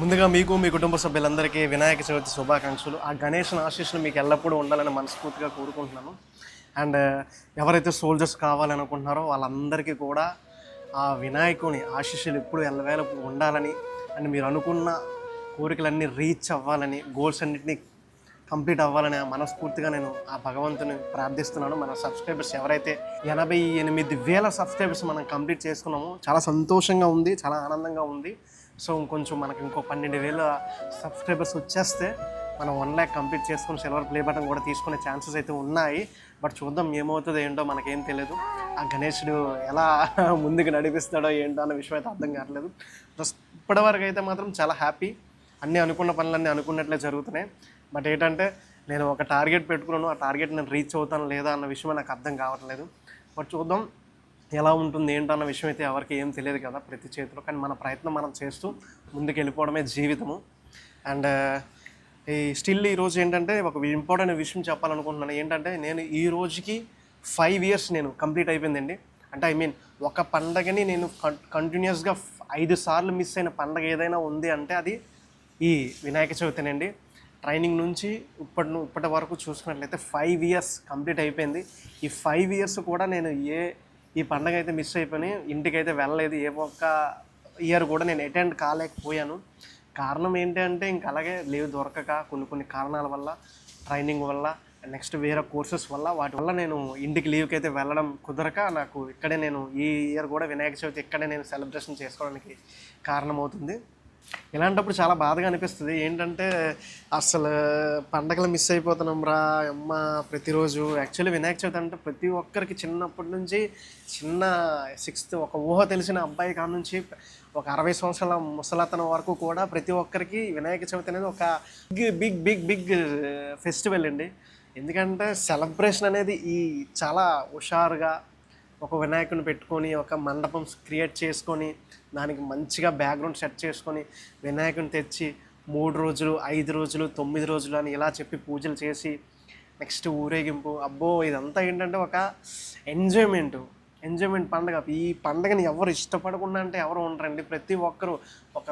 ముందుగా మీకు మీ కుటుంబ సభ్యులందరికీ వినాయక చవితి శుభాకాంక్షలు. ఆ గణేష్ ఆశీస్సులు మీకు ఎల్లప్పుడూ ఉండాలని మనస్ఫూర్తిగా కోరుకుంటున్నాను. అండ్ ఎవరైతే సోల్జర్స్ కావాలనుకుంటున్నారో వాళ్ళందరికీ కూడా ఆ వినాయకుని ఆశీస్సులు ఎప్పుడు ఎల్లవేళప్పుడు ఉండాలని అండ్ మీరు అనుకున్న కోరికలన్నీ రీచ్ అవ్వాలని గోల్స్ అన్నింటినీ కంప్లీట్ అవ్వాలని మనస్ఫూర్తిగా నేను ఆ భగవంతుని ప్రార్థిస్తున్నాను. మన సబ్స్క్రైబర్స్ ఎవరైతే ఎనభై ఎనిమిది వేల సబ్స్క్రైబర్స్ మనం కంప్లీట్ చేసుకున్నాము చాలా సంతోషంగా ఉంది చాలా ఆనందంగా ఉంది. సో ఇంకొంచెం మనకి ఇంకో పన్నెండు వేల సబ్స్క్రైబర్స్ వచ్చేస్తే మనం వన్ ల్యాక్ కంప్లీట్ చేసుకుని సిల్వర్ ప్లే బటన్ కూడా తీసుకునే ఛాన్సెస్ అయితే ఉన్నాయి. బట్ చూద్దాం ఏమవుతుందో ఏంటో మనకేం తెలియదు ఆ గణేశుడు ఎలా ముందుకు నడిపిస్తాడో ఏంటో అన్న విషయం అయితే అర్థం కావట్లేదు. జస్ట్ ఇప్పటివరకు అయితే మాత్రం చాలా హ్యాపీ. అన్నీ అనుకున్న పనులన్నీ అనుకున్నట్లే జరుగుతున్నాయి. బట్ ఏంటంటే నేను ఒక టార్గెట్ పెట్టుకున్నాను ఆ టార్గెట్ నేను రీచ్ అవుతాను లేదా అన్న విషయం నాకు అర్థం కావట్లేదు. బట్ చూద్దాం ఎలా ఉంటుంది ఏంటో అన్న విషయం అయితే ఎవరికి ఏం తెలియదు కదా ప్రతి చేతిలో. కానీ మన ప్రయత్నం మనం చేస్తూ ముందుకు వెళ్ళిపోవడమే జీవితము. అండ్ ఈ స్టిల్ ఈరోజు ఏంటంటే ఒక ఇంపార్టెంట్ విషయం చెప్పాలనుకుంటున్నాను. ఏంటంటే నేను ఈ రోజుకి ఫైవ్ ఇయర్స్ నేను కంప్లీట్ అయిపోయిందండి. అంటే ఐ మీన్ ఒక పండగని నేను కంటిన్యూస్గా ఐదు సార్లు మిస్ అయిన పండగ ఏదైనా ఉంది అంటే అది ఈ వినాయక చవితినండి. ట్రైనింగ్ నుంచి ఇప్పటి ఇప్పటి వరకు చూసుకున్నట్లయితే ఫైవ్ ఇయర్స్ కంప్లీట్ అయిపోయింది. ఈ ఫైవ్ ఇయర్స్ కూడా నేను ఏ ఈ పండగ అయితే మిస్ అయిపోయి ఇంటికి అయితే వెళ్ళలేదు. ఏ ఒక్క ఇయర్ కూడా నేను అటెండ్ కాలేకపోయాను. కారణం ఏంటి అంటే ఇంక అలాగే లీవ్ దొరకక కొన్ని కొన్ని కారణాల వల్ల ట్రైనింగ్ వల్ల నెక్స్ట్ వేరే కోర్సెస్ వల్ల వాటి వల్ల నేను ఇంటికి లీవ్కి అయితే వెళ్ళడం కుదరక నాకు ఇక్కడే నేను ఈ ఇయర్ కూడా వినాయక చవితి ఇక్కడే నేను సెలబ్రేషన్ చేసుకోవడానికి కారణమవుతుంది. ఇలాంటప్పుడు చాలా బాధగా అనిపిస్తుంది. ఏంటంటే అసలు పండగలు మిస్ అయిపోతున్నాం రా అమ్మ ప్రతిరోజు. యాక్చువల్లీ వినాయక చవితి అంటే ప్రతి ఒక్కరికి చిన్నప్పటి నుంచి చిన్న సిక్స్త్ ఒక ఊహ తెలిసిన అబ్బాయి కాడ నుంచి ఒక అరవై సంవత్సరాల ముసలతనం వరకు కూడా ప్రతి ఒక్కరికి వినాయక చవితి అనేది ఒక big big big big festival అండి. ఎందుకంటే సెలబ్రేషన్ అనేది ఈ చాలా హుషారుగా ఒక వినాయకుని పెట్టుకొని ఒక మండపం క్రియేట్ చేసుకొని దానికి మంచిగా బ్యాక్గ్రౌండ్ సెట్ చేసుకొని వినాయకుని తెచ్చి మూడు రోజులు ఐదు రోజులు తొమ్మిది రోజులు అని ఇలా చెప్పి పూజలు చేసి నెక్స్ట్ ఊరేగింపు. అబ్బో ఇదంతా ఏంటంటే ఒక ఎంజాయ్మెంట్ ఎంజాయ్మెంట్ పండగ. ఈ పండగని ఎవరు ఇష్టపడకుండా అంటే ఎవరు ఉండరండి. ప్రతి ఒక్కరు ఒక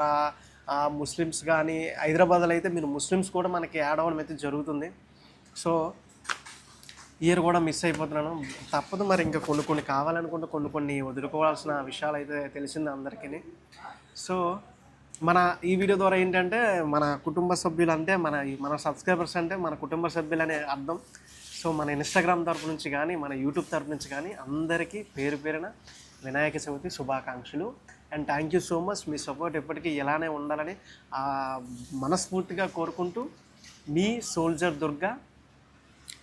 ముస్లిమ్స్ కానీ హైదరాబాద్లో అయితే మీరు ముస్లిమ్స్ కూడా మనకి యాడ్ అవ్వడం అయితే జరుగుతుంది. సో ఇయర్ కూడా మిస్ అయిపోతున్నాను. తప్పదు మరి ఇంకా కొన్ని కొన్ని కావాలనుకుంటే కొన్ని కొన్ని వదులుకోవాల్సిన విషయాలు అయితే తెలిసింది అందరికీ సో మన ఈ వీడియో ద్వారా ఏంటంటే మన కుటుంబ సభ్యులు అంటే మన మన సబ్స్క్రైబర్స్ అంటే మన కుటుంబ సభ్యులు అనే అర్థం. సో మన ఇన్స్టాగ్రామ్ తరపు నుంచి కానీ మన యూట్యూబ్ తరపు నుంచి కానీ అందరికీ పేరు పేరున వినాయక చవితి శుభాకాంక్షలు. And thank you so much me support ఎప్పటికీ ఇలానే ఉండాలని మనస్ఫూర్తిగా కోరుకుంటూ మీ soldier Durga